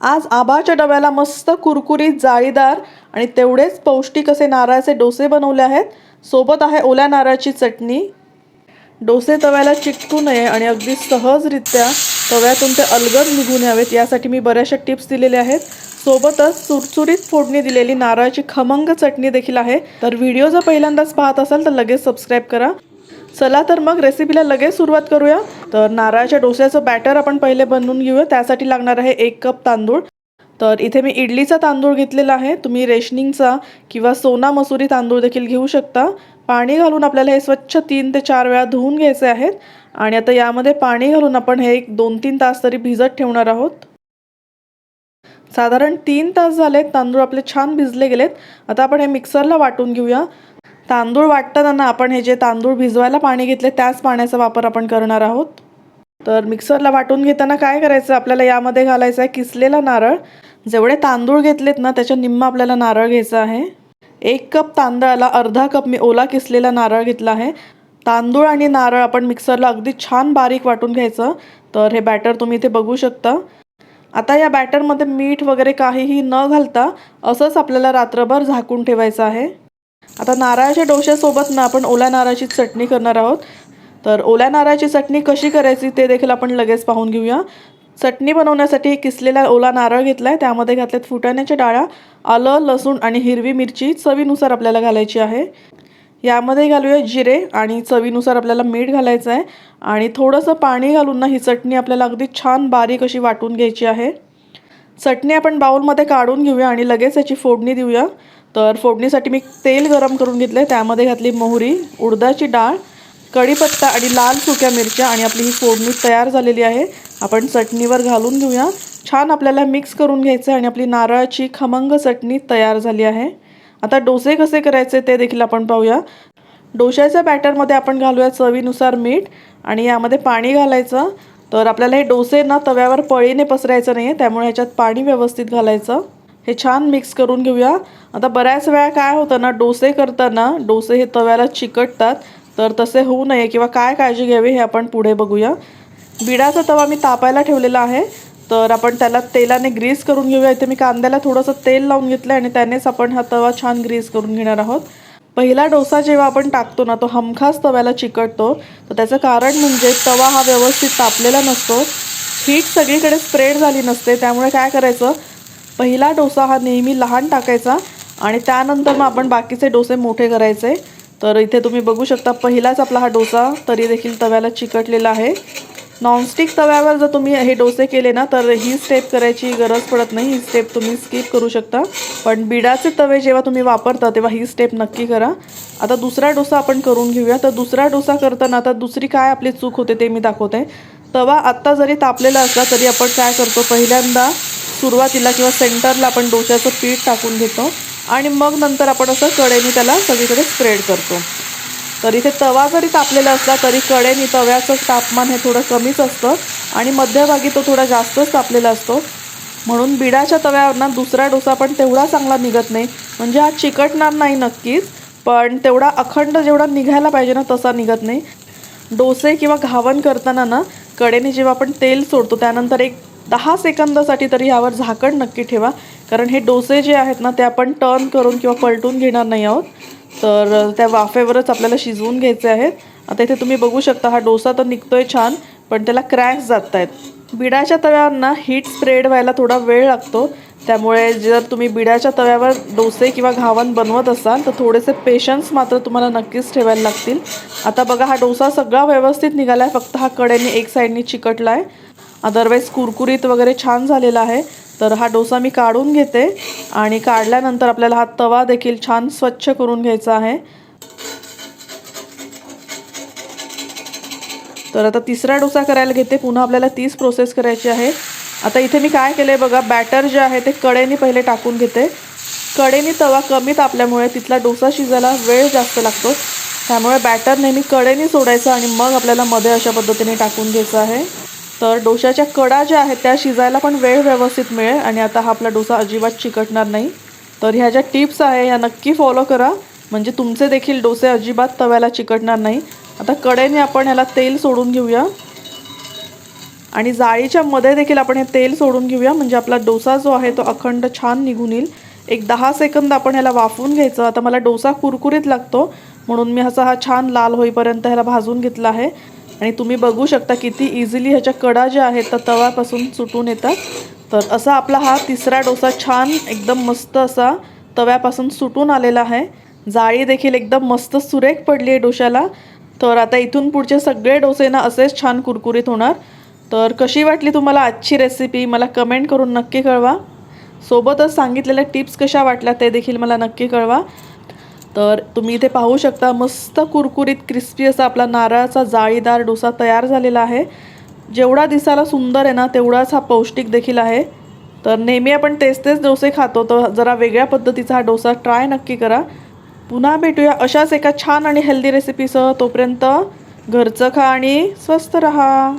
आज आबाच्या डब्याला मस्त कुरकुरीत जाळीदार आणि तेवढेच पौष्टिक असे नारळाचे डोसे बनवले आहेत. सोबत आहे ओल्या नारळाची चटणी. डोसे तव्याला चिकटू नये आणि अगदी सहजरित्या तव्यातून ते अलगद निघून यावेत यासाठी मी बऱ्याचशा टिप्स दिलेल्या आहेत. सोबतच चुरचुरीत फोडणी दिलेली नारळाची खमंग चटणी देखील आहे. तर व्हिडिओ जर पहिल्यांदाच पाहत असाल तर लगेच सबस्क्राईब करा. चला तर मग रेसिपीला लगेच सुरुवात करूया. तर नारळाच्या डोस्याचं बॅटर आपण पहिले बनवून घेऊया. त्यासाठी लागणार आहे एक कप तांदूळ. तर इथे मी इडलीचा तांदूळ घेतलेला आहे. तुम्ही रेशनिंगचा किंवा सोना मसुरी तांदूळ देखील घेऊ शकता. पाणी घालून आपल्याला हे स्वच्छ तीन ते चार वेळा धुवून घ्यायचे आहेत. आणि आता यामध्ये पाणी घालून आपण हे एक दोन तीन तास तरी भिजत ठेवणार आहोत. साधारण तीन तास झालेत तांदूळ आपले छान भिजले गेलेत. आता आपण हे मिक्सरला वाटून घेऊया. तांदूळ वाटताना आपण हे जे तांदूळ भिजवायला पाणी घेतले त्याच पाण्याचा वापर आपण करणार आहोत. तर मिक्सरला वाटून घेताना काय करायचं? आपल्याला यामध्ये घालायचं आहे किसलेला नारळ. जेवढे तांदूळ घेतलेत ना त्याच्या निम्मा आपल्याला नारळ घ्यायचा आहे. एक कप तांदळाला अर्धा कप मी ओला किसलेला नारळ घेतला आहे. तांदूळ आणि नारळ आपण मिक्सरला अगदी छान बारीक वाटून घ्यायचं. तर हे बॅटर तुम्ही इथे बघू शकता. आता या बॅटरमध्ये मीठ वगैरे काहीही न घालता असंच आपल्याला रात्रभर झाकून ठेवायचं आहे. आता नारळाच्या डोश्यासोबत ना आपण ओल्या नारळाची चटणी करणार आहोत. तर ओल्या नारळाची चटणी कशी करायची ते देखील आपण लगेच पाहून घेऊया. चटणी बनवण्यासाठी किसलेला ओला नारळ घेतला आहे त्यामध्ये घातल्यात फुटाण्याच्या डाळ्या आलं लसूण आणि हिरवी मिरची चवीनुसार आपल्याला घालायची आहे. यामध्ये घालूया जिरे आणि चवीनुसार आपल्याला मीठ घालायचं आहे. आणि थोडंसं पाणी घालून ना ही चटणी आपल्याला अगदी छान बारीक अशी वाटून घ्यायची आहे. चटणी आपण बाऊलमध्ये काढून घेऊया आणि लगेच याची फोडणी देऊया. तर फोडणीसाठी मी तेल गरम करून घेतले त्यामध्ये घातली मोहरी उडदाची डाळ कढीपत्ता आणि लाल सुक्या मिरच्या आणि आपली ही फोडणी तयार झालेली आहे. आपण चटणीवर घालून घेऊया. छान आपल्याला मिक्स करून घ्यायचं आहे आणि आपली नारळाची खमंग चटणी तयार झाली आहे. आता डोसे कसे करायचे ते देखील आपण पाहूया. डोश्याच्या बॅटरमध्ये आपण घालूया चवीनुसार मीठ आणि यामध्ये पाणी घालायचं. तर आपल्याला हे डोसे ना तव्यावर पळीने पसरायचं नाही आहे त्यामुळे ह्याच्यात पाणी व्यवस्थित घालायचं. हे छान मिक्स करून घेऊया. आता बऱ्याच वेळा काय होतं ना डोसे करताना डोसे हे तव्याला चिकटतात तर तसे होऊ नये किंवा काय काळजी घ्यावी हे आपण पुढे बघूया. बिडाचा तवा मी तापायला ठेवलेला आहे तर आपण त्याला तेलाने ग्रीस करून घेऊया. इथे मी कांद्याला थोडंसं तेल लावून घेतलं आणि त्यानेच आपण हा तवा छान ग्रीस करून घेणार आहोत. पहिला डोसा जेव्हा आपण टाकतो ना तो हमखास तव्याला चिकटतो. तर त्याचं कारण म्हणजे तवा हा व्यवस्थित तापलेला नसतो. हीट सगळीकडे स्प्रेड झाली नसते त्यामुळे काय करायचं? पहिला डोसा हा नेहमी लहान टाकायचा आणि त्यानंतर मग आपण बाकीचे डोसे मोठे करायचे. तर इथे तुम्ही बघू शकता पहिलाच आपला हा डोसा तरी देखील तव्याला चिकटलेला आहे. नॉनस्टिक तव्यावर जर तुम्ही हे डोसे केले ना तर ही स्टेप करायची गरज पडत नाही. ही स्टेप तुम्ही स्किप करू शकता. पण बिडाचे तवे जेव्हा तुम्ही वापरता तेव्हा ही स्टेप नक्की करा. आता दुसरा डोसा आपण करून घेऊया. तर दुसरा डोसा करताना आता दुसरी काय आपली चूक होते ते मी दाखवते. तवा आत्ता जरी तापलेला असला तरी आपण काय करतो? पहिल्यांदा सुरुवातीला किंवा सेंटरला आपण डोश्याचं पीठ टाकून घेतो आणि मग नंतर आपण असं कडेने त्याला सगळीकडे स्प्रेड करतो. तर इथे तवा जरी तापलेला असला तरी कडेने तव्याचं तापमान हे थोडं कमीच असतं आणि मध्यभागी तो थोडा जास्तच तापलेला असतो. म्हणून बिडाच्या तव्यावर ना दुसरा डोसा पण तेवढा चांगला निघत नाही. म्हणजे हा चिकटणार नाही नक्कीच पण तेवढा अखंड जेवढा निघायला पाहिजे ना तसा निघत नाही. डोसे किंवा घावण करताना ना कडेने जेव्हा आपण तेल सोडतो त्यानंतर एक दहा सेकंदासाठी तरी यावर झाकण नक्की ठेवा. कारण हे डोसे जे आहेत ना ते आपण टर्न करून किंवा पलटून घेणार नाही आहोत. तर त्या वाफेवरच आपल्याला शिजवून घ्यायचे आहेत. आता इथे तुम्ही बघू शकता हा डोसा तर निघतोय छान पण त्याला क्रॅक्स जात आहेत बिडाच्या तव्यांना हीट स्प्रेड व्हायला थोडा वेळ लागतो. त्यामुळे जर तुम्ही बिडाच्या तव्यावर डोसे किंवा घावण बनवत असाल तर थोडेसे पेशन्स मात्र तुम्हाला नक्कीच ठेवायला लागतील. आता बघा हा डोसा सगळा व्यवस्थित निघाला आहे फक्त हा कडेने एक साईडनी चिकटला आहे अदरवाईज कुरकुरीत वगैरे छान झालेला आहे. तर हा डोसा मी काढून घेते आणि काढल्यानंतर आपल्याला हा तवा देखील छान स्वच्छ करून घ्यायचा आहे. तर आता तिसरा डोसा करायला घेते. पुन्हा आपल्याला तीच प्रोसेस करायची आहे. आता इथे मी काय केलं आहे बघा बॅटर जे आहे ते कडेने पहिले टाकून घेते. कडेने तवा कमी तापल्यामुळे तिथला डोसा शिजायला वेळ जास्त लागतो. त्यामुळे बॅटर नेहमी कडेने सोडायचं आणि मग आपल्याला मध्ये अशा पद्धतीने टाकून घ्यायचं आहे. तर डोशाच्या कडा ज्या आहेत त्या शिजायला पण वेळ व्यवस्थित मिळेल आणि आता हा आपला डोसा अजिबात चिकटणार नाही. तर ह्या ज्या टिप्स आहे या नक्की फॉलो करा. म्हणजे तुमचे देखील डोसे अजिबात तव्याला चिकटणार नाही. आता कडेने आपण ह्याला तेल सोडून घेऊया. आणि जाळीच्या मध्ये देखील आपण हे तेल सोडून घेऊया. म्हणजे आपला डोसा जो आहे तो अखंड छान निघून येईल. एक दहा सेकंद आपण ह्याला वाफवून घ्यायचं. आता मला डोसा कुरकुरीत लागतो. म्हणून मी असा हा छान लाल होईपर्यंत ह्याला भाजून घेतला आहे. आणि तुम्ही बघू शकता किती इझिली ह्याच्या कडा ज्या आहेत त्या तव्यापासून सुटून येतात. तर असा आपला हा तिसरा डोसा छान एकदम मस्त असा तव्यापासून सुटून आलेला आहे. जाळी देखील एकदम मस्त सुरेख पडली आहे डोशाला तर आता इथून पुढचे सगळे डोसे ना असेच छान कुरकुरीत होणार. तर कशी वाटली तुम्हाला आजची रेसिपी मला कमेंट करून नक्की कळवा. सोबतच सांगितलेल्या टिप्स कशा वाटल्या ते देखील मला नक्की कळवा. तर तुम्ही इथे पाहू शकता मस्त कुरकुरीत क्रिस्पी असा आपला नारळाचा जाळीदार डोसा तयार झालेला आहे. जेवढा दिसायला सुंदर आहे ना तेवढाच हा पौष्टिक देखील आहे. तर नेहमी आपण तेच तेच डोसे खातो तर जरा वेगळ्या पद्धतीचा हा डोसा ट्राय नक्की करा. पुन्हा भेटूया अशाच एका छान आणि हेल्दी रेसिपीसह तोपर्यंत घरचं खा आणि स्वस्त रहा.